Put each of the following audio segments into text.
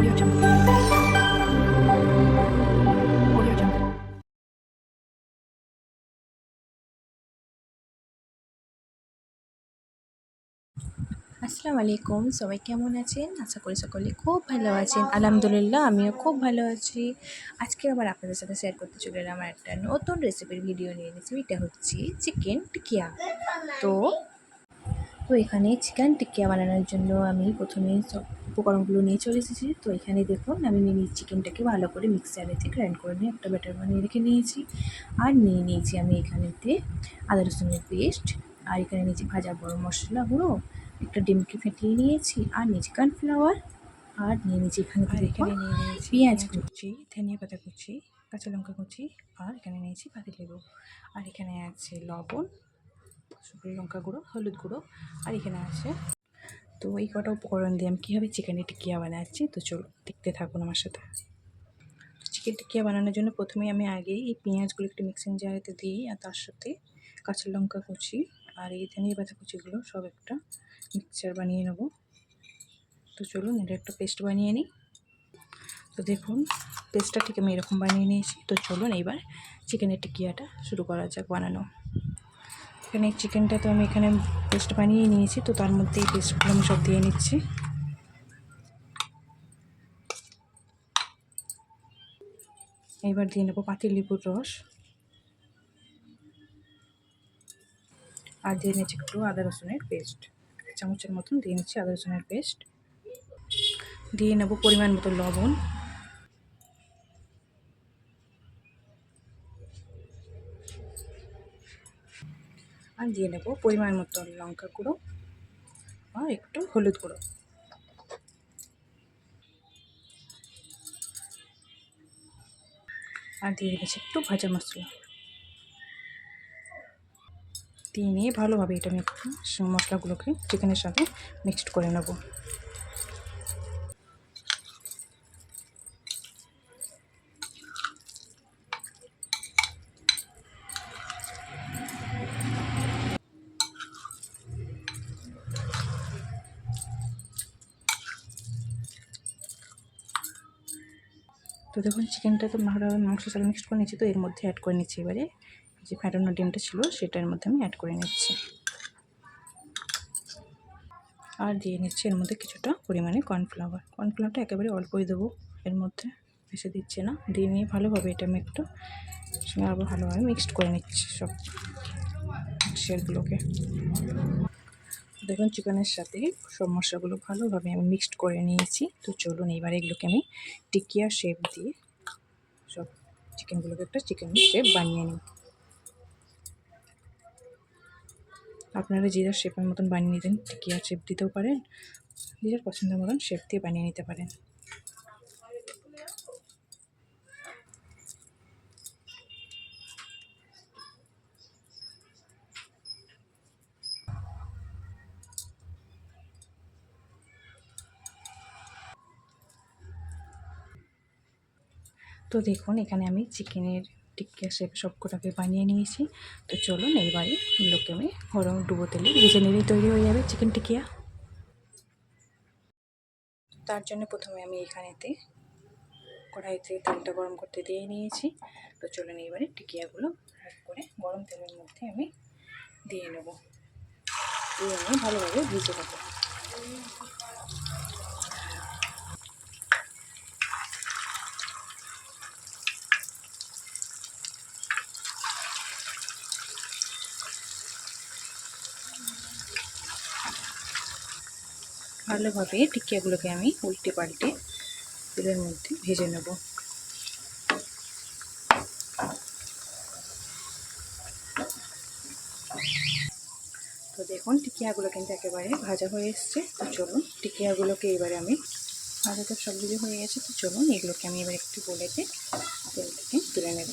Audio. আসসালামু আলাইকুম সবাই কেমন আছেন? আশা করি সকলে খুব ভালো আছেন। আলহামদুলিল্লাহ, আমিও খুব ভালো আছি। আজকে আবার আপনাদের সাথে শেয়ার করতে চলে এলাম একটা নতুন রেসিপির ভিডিও নিয়ে রেসিপিটা হচ্ছে চিকেন টিকিয়া তো তো এখানে চিকেন টিকিয়া বানানোর জন্য আমি প্রথমে সব উপকরণগুলো নিয়ে চলে এসেছি। তো এখানে দেখুন আমি নিয়ে চিকেনটাকে ভালো করে মিক্সারেতে গ্রাইন্ড করে নিয়ে একটা ব্যাটার বানিয়ে রেখে নিয়েছি। আর নিয়ে নিয়েছি আমি এখানেতে আদা রসুনের পেস্ট আর এখানে নিয়েছি ভাজা গরম মশলা গুঁড়ো একটা ডিমকে ফেটিয়ে নিয়েছি আর নিয়েছি কর্নফ্লাওয়ার আর নিয়ে নিয়েছি এখানে আর এখানে নিয়ে নিয়েছি পেঁয়াজ পেঁয়াজ কুচি ধনিয়া পাতা কুচি কাঁচা লঙ্কা কুচি আর এখানে নিয়েছি পাতিলেবু আর এখানে আছে লবণ শুকনো লঙ্কা গুঁড়ো হলুদ গুঁড়ো আর এখানে আছে তো এই কটা উপকরণ দিয়ে আমি কীভাবে চিকেনের টিকিয়া বানাচ্ছি? তো চলো দেখতে থাকুন আমার সাথে। চিকেন টিকিয়া বানানোর জন্য প্রথমে আমি আগে এই পেঁয়াজগুলো একটু মিক্সিং জারেতে দিই আর তার সাথে কাঁচা লঙ্কা কুচি আর এই ধনিয়া পাতা কুচিগুলো সব একটা মিক্সচার বানিয়ে নেব। তো চলুন, এটা একটা পেস্ট বানিয়ে নিই। তো দেখুন, পেস্টটা ঠিক আমি এরকম বানিয়ে নিয়েছি। তো চলুন, এইবার চিকেনের টিকিয়াটা শুরু করা যাক বানানো। এখানে চিকেনটা তো আমি এখানে পেস্ট বানিয়ে নিয়েছি, তো তার মধ্যে এই পেস্টগুলো আমি সব দিয়ে নিচ্ছি। এইবার দিয়ে নেব পাতিল লেবুর রস। আর দিয়ে নিচ্ছি একটু আদা রসুনের পেস্ট চামচের মতন দিয়ে নিচ্ছি আদা রসুনের পেস্ট দিয়ে নেব পরিমাণ মতো লবণ। আর দিয়ে নেব পরিমাণ মতো লঙ্কা গুঁড়ো আর একটু হলুদ গুঁড়ো। আর দিয়ে দিয়েছি একটু ভাজা মশলা। দিয়ে নিয়ে ভালোভাবে এটা আমি মশলাগুলোকে চিকেনের সাথে মিক্সড করে নেব। তো দেখুন চিকেনটা তো ভালোভাবে মাংসের সাথে মিক্সড করে নিচ্ছি তো, এর মধ্যে অ্যাড করে নিচ্ছি এবারে। যে ফ্যাটানো ডিমটা ছিল, সেটার মধ্যে আমি অ্যাড করে নিচ্ছি। আর দিয়ে নিচ্ছি এর মধ্যে কিছুটা পরিমাণে কর্নফ্লাওয়ার কর্নফ্লাওয়ারটা একেবারে অল্পই দেবো, এর মধ্যে বেশি দিচ্ছে না। দিয়ে নিয়ে ভালোভাবে এটা আমি একটু সঙ্গে আবার ভালোভাবে মিক্সড করে নিচ্ছি সব শেলগুলোকে দেখুন চিকেনের সাথে সব মশলাগুলো ভালোভাবে আমি মিক্সড করে নিয়েছি। তো চলুন এবার এগুলোকে আমি টিকিয়া শেপ দিয়ে সব চিকেনগুলোকে একটা চিকেন শেপ বানিয়ে নিই। আপনারা জিরার শেপের মতন বানিয়ে নিতেন, টিকিয়া শেপ দিতেও পারেন নিজের পছন্দের মতন শেপ দিয়ে বানিয়ে নিতে পারেন। তো দেখুন, এখানে আমি চিকেনের টিক্কা শেপ সবকটাকে বানিয়ে নিয়েছি। তো চলুন এইবারে এগুলোকে আমি গরম ডুবো তেলে ভেজে নিলেই তৈরি হয়ে যাবে চিকেন টিকিয়া তার জন্য প্রথমে আমি এখানেতে কড়াইতে তেলটা গরম করতে দিয়ে নিয়েছি। তো চলুন এইবারে টিকিয়াগুলো করে গরম তেলের মধ্যে আমি দিয়ে নেব। দিয়ে আমি ভালোভাবে ভেজে দেবো ভালোভাবে টিকিয়াগুলোকে আমি উল্টে পাল্টে তেলের মধ্যে ভেজে নেব। তো দেখুন, টিকিয়াগুলো কিন্তু একেবারে ভাজা হয়ে এসছে। তো চলুন, টিকিয়াগুলোকে এবারে আমি ভাজা তো সব কিছু হয়ে গেছে। তো চলুন, এগুলোকে আমি এবার একটু বলেতে তেল থেকে তুলে নেব।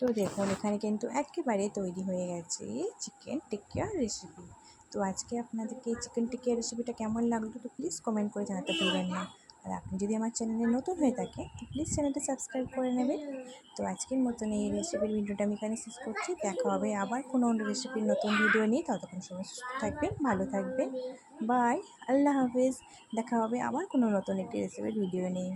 তো দেখুন, এখানে কিন্তু একেবারে তৈরি হয়ে গেছে চিকেন টিকিয়া রেসিপি তো আজকে আপনাদেরকে চিকেন টিকিয়া রেসিপিটা কেমন লাগল তো প্লিজ কমেন্ট করে জানাতে ভুলবেন না। আর আপনি যদি আমার চ্যানেলে নতুন হয়ে থাকে তো প্লিজ চ্যানেলটা সাবস্ক্রাইব করে নেবেন। তো আজকের মতন এই রেসিপির ভিডিওটা আমি এখানে শেষ করছি। দেখা হবে আবার কোনো অন্য রেসিপির নতুন ভিডিও নিয়ে। ততক্ষণ সময় সুস্থ থাকবেন, ভালো থাকবেন। বাই আল্লাহ হাফেজ। দেখা হবে আবার কোনো নতুন একটি রেসিপির ভিডিও নিয়ে।